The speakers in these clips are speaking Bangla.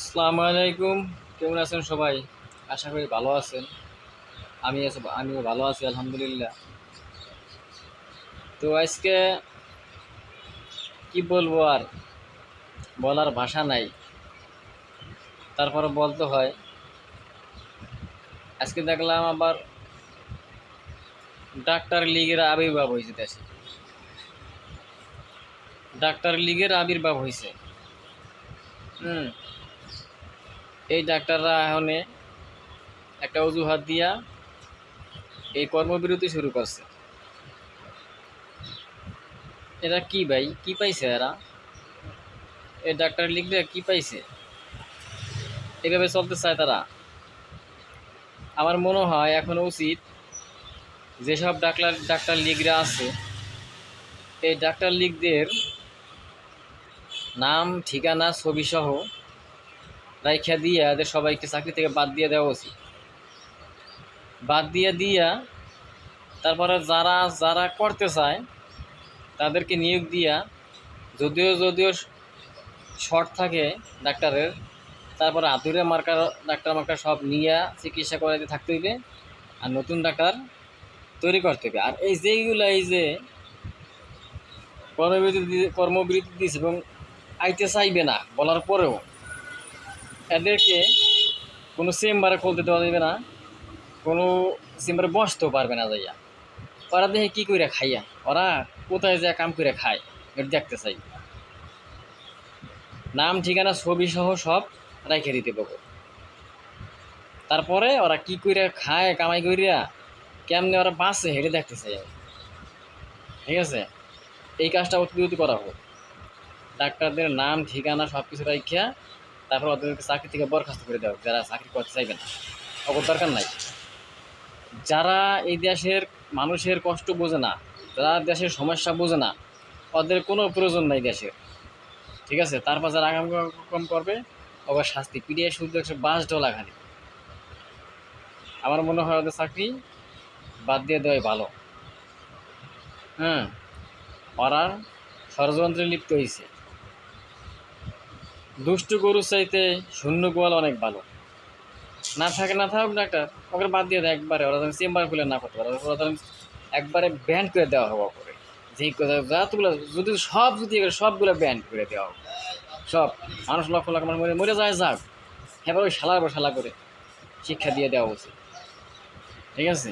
আসসালামু আলাইকুম। কেমন আছেন সবাই? আশা করি ভালো আছেন। আমি আমিও ভালো আছি, আলহামদুলিল্লাহ। তো আজকে কি বলব আর? বলার ভাষা নাই। তারপরে বলতে হয়। আজকে দেখলাম আবার ডাক্তার লীগের আবির্ভাব হয়েছে দেশে। ডাক্তার লীগের আবির্ভাব হয়েছে। হুম। এই ডাক্তাররা এখন একটা অজুহাত দিয়া এই কর্মবিরতি শুরু করছে। এরা কি ভাই? কি পাইছে এরা? এই ডাক্তার লিখলে কি পাইছে? এভাবে চলতে চায় তারা। আমার মনে হয় এখন উচিত যেসব ডাক্তার ডাক্তার লিগরা আছে, এই ডাক্তার লিগদের নাম, ঠিকানা ছবি সহ রাইখা দিয়া এদের সবাইকে চাকরি থেকে বাদ দিয়ে দেওয়া উচিত। বাদ দিয়ে দিয়া তারপরে যারা যারা করতে চায়, তাদেরকে নিয়োগ দিয়া, যদিও যদিও শর্ট থাকে ডাক্তারের, তারপরে আতুরে মার্কার, ডাক্তার মার্কার সব নিয়ে চিকিৎসা করাইতে থাকতে হইবে আর নতুন ডাক্তার তৈরি করতে হবে আর এই যেইগুলো এই যে কর্মবিরতি কর্মবিরতি দিয়েছে এবং আইতে চাইবে না বলার পরেও এদেরকে কোনো চেম্বারে খুলতে দেওয়া যাবে না, কোনো চেম্বারে বসতেও পারবে না যাইয়া। ওরা দেখে কী করে খাইয়া, ওরা কোথায় যা কাম করে খায়, এটা দেখতে চাই। নাম, ঠিকানা ছবি সহ সব রাইখে দিতে পাবো তারপরে ওরা কি করে খায়, কামাই করিয়া কেমনে ওরা বাঁচে হেঁটে দেখতে চাই ঠিক আছে? এই কাজটা অতি করা হোক। ডাক্তারদের নাম, ঠিকানা সব কিছু রাখিয়া তারপর ওদেরকে চাকরি থেকে বরখাস্ত করে দেওয়া যারা চাকরি করতে চাইবে না। অগর দরকার নাই। যারা এই দেশের মানুষের কষ্ট বোঝে না, যারা দেশের সমস্যা বোঝে না, ওদের কোনো প্রয়োজন নাই দেশের। ঠিক আছে? তারপর যারা আগাম কম করবে ওদের শাস্তি। পিডিয়ে শুধু একশো বাস ডলা খালি। আমার মনে হয় ওদের চাকরি বাদ দিয়ে দেওয়াই ভালো। হ্যাঁ? ওরা ষড়যন্ত্রে লিপ্ত হয়েছে দুষ্টু গরুর চাইতে শূন্য গোয়াল অনেক ভালো। না থাকে না থাকুক ডাক্তার, ওকে বাদ দিয়ে দেয় একবারে, ওরা যেন চেম্বার খুলে না করতে পারে, ওরা যেন একবারে ব্যান্ড করে দেওয়া হবে করে যে কথা যতগুলো, যদি সব, যদি সবগুলো ব্যান্ড করে দেওয়া হবে সব, মানুষ লক্ষ লক্ষ মানুষ মরে মরে যায়, যাক, এবার ওই শালার পর শালা করে শিক্ষা দিয়ে দেওয়া উচিত। ঠিক আছে?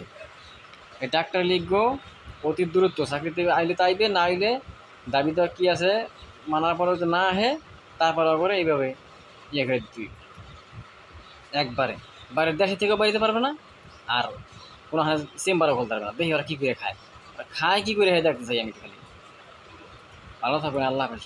এই ডাক্তার লিখব, অতি দূরত্ব চাকরিতে আইলে তো আইবে না আইলে দাবি তো কী আছে, মানার পরে যদি না আহে তারপর করে এইভাবে ইয়ে করে দিবি। একবারে। বাইরের দেশে থেকেও বাড়িতে পারবে না, আর কোনো চেম্বারও খুলতে পারবে না। দেখি ওরা কী করে খায়। খায় কী করে, হয়, দেখতে চাই আমি খালি। ভালো থাকবেন, আল্লাহ হাফেজ।